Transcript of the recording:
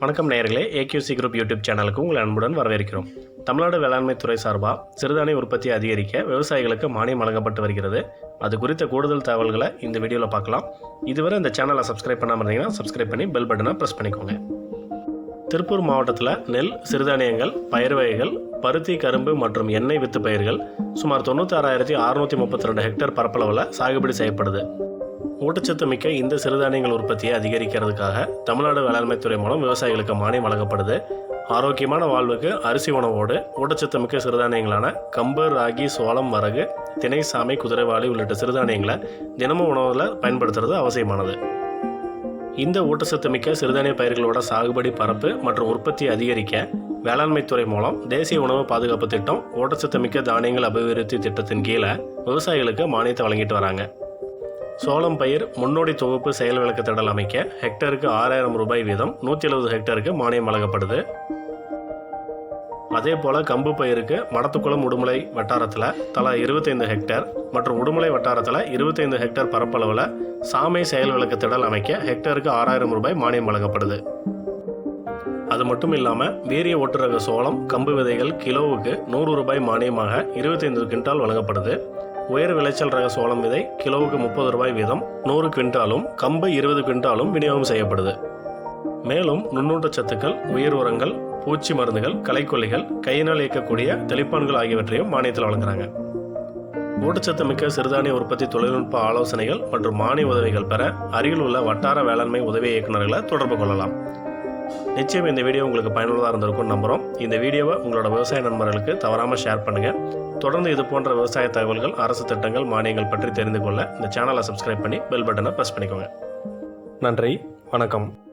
வணக்கம் நேர்களே ஏகியூசி group YouTube சேனலுக்கு உங்கள் அன்புடன் வரவேற்கிறோம். தமிழ்நாடு வேளாண்மை துறை சார்பாக சிறுதானிய உற்பத்தியை அதிகரிக்க விவசாயிகளுக்கு மானியம் வழங்கப்பட்டு வருகிறது. அது குறித்த கூடுதல் தகவல்களை இந்த வீடியோவில் பார்க்கலாம். இதுவரை இந்த சேனலை சப்ஸ்கிரைப் பண்ணாமல் இருந்தீங்கன்னா சப்ஸ்கிரைப் பண்ணி பெல் பட்டனை ப்ரெஸ் பண்ணிக்கோங்க. திருப்பூர் மாவட்டத்தில் நெல் சிறுதானியங்கள் பயிர் வகைகள் பருத்தி கரும்பு மற்றும் எண்ணெய் வித்து பயிர்கள் சுமார் தொண்ணூத்தாறாயிரத்தி அறுநூற்றி முப்பத்தி ரெண்டு ஹெக்டேர் பரப்பளவில் சாகுபடி செய்யப்படுது. ஊட்டச்சத்து மிக்க இந்த சிறுதானியங்கள் உற்பத்தியை அதிகரிக்கிறதுக்காக தமிழ்நாடு வேளாண்மைத்துறை மூலம் விவசாயிகளுக்கு மானியம் வழங்கப்படுது. ஆரோக்கியமான வாழ்வுக்கு அரிசி உணவோடு ஊட்டச்சத்து மிக்க சிறுதானியங்களான கம்பு ராகி சோளம் வரகு தினை சாமை குதிரைவாளி உள்ளிட்ட சிறுதானியங்களை தினமும் உணவில் பயன்படுத்துறது அவசியமானது. இந்த ஊட்டச்சத்து மிக்க சிறுதானிய பயிர்களோட சாகுபடி பரப்பு மற்றும் உற்பத்தியை அதிகரிக்க வேளாண்மைத்துறை மூலம் தேசிய உணவு பாதுகாப்பு திட்டம் ஊட்டச்சத்து மிக்க தானியங்கள் அபிவிருத்தி திட்டத்தின் கீழே விவசாயிகளுக்கு மானியத்தை வழங்கிட்டு வராங்க. சோளம் பயிர் முன்னோடி தொகுப்பு செயல் விளக்கத்திடல் அமைக்க ஹெக்டருக்கு ஆறாயிரம் ரூபாய் வீதம் நூற்றி எழுபது ஹெக்டருக்கு மானியம் வழங்கப்படுது. அதே போல் கம்பு பயிருக்கு மடத்துக்குளம் உடுமலை வட்டாரத்தில் தலா இருபத்தைந்து ஹெக்டேர் மற்றும் உடுமலை வட்டாரத்தில் இருபத்தைந்து ஹெக்டேர் பரப்பளவில் சாமை செயல் விளக்கத்திடல் அமைக்க ஹெக்டருக்கு ஆறாயிரம் ரூபாய் மானியம் வழங்கப்படுது. அது மட்டும் இல்லாமல் வீரிய ஒட்டுரக சோளம் கம்பு விதைகள் கிலோவுக்கு நூறு ரூபாய் மானியமாக இருபத்தைந்து கிண்டால் வழங்கப்படுது. உயர் விளைச்சல் ரக சோளம் விதை கிலோவுக்கு முப்பது ரூபாய் வீதம் நூறு குவிண்டாலும் கம்பு இருபது குவிண்டாலும் விநியோகம் செய்யப்படுது. மேலும் நுண்ணூட்ட சத்துக்கள் உயிர் உரங்கள் பூச்சி மருந்துகள் களைக்கொல்லிகள் கையினால் இயக்கக்கூடிய தெளிப்பான்கள் ஆகியவற்றையும் மானியத்தில் வழங்குறாங்க. ஊட்டச்சத்து மிக்க சிறுதானிய உற்பத்தி தொழில்நுட்ப ஆலோசனைகள் மற்றும் மானிய உதவிகள் பெற அருகில் உள்ள வட்டார வேளாண்மை உதவி இயக்குநர்களை தொடர்பு கொள்ளலாம். நிச்சயம் இந்த வீடியோ உங்களுக்கு பயனுள்ளதாக இருந்திருக்கும் நம்புகிறோம் இந்த வீடியோவை உங்களோட விவசாய நண்பர்களுக்கு தவறாமல் ஷேர் பண்ணுங்கள் தொடர்ந்து இது போன்ற விவசாய தகவல்கள் அரசு திட்டங்கள் மானியங்கள் பற்றி தெரிந்து கொள்ள இந்த சேனலை சப்ஸ்கிரைப் பண்ணி பெல் பட்டனை ப்ரெஸ் பண்ணிக்கோங்க. நன்றி வணக்கம்.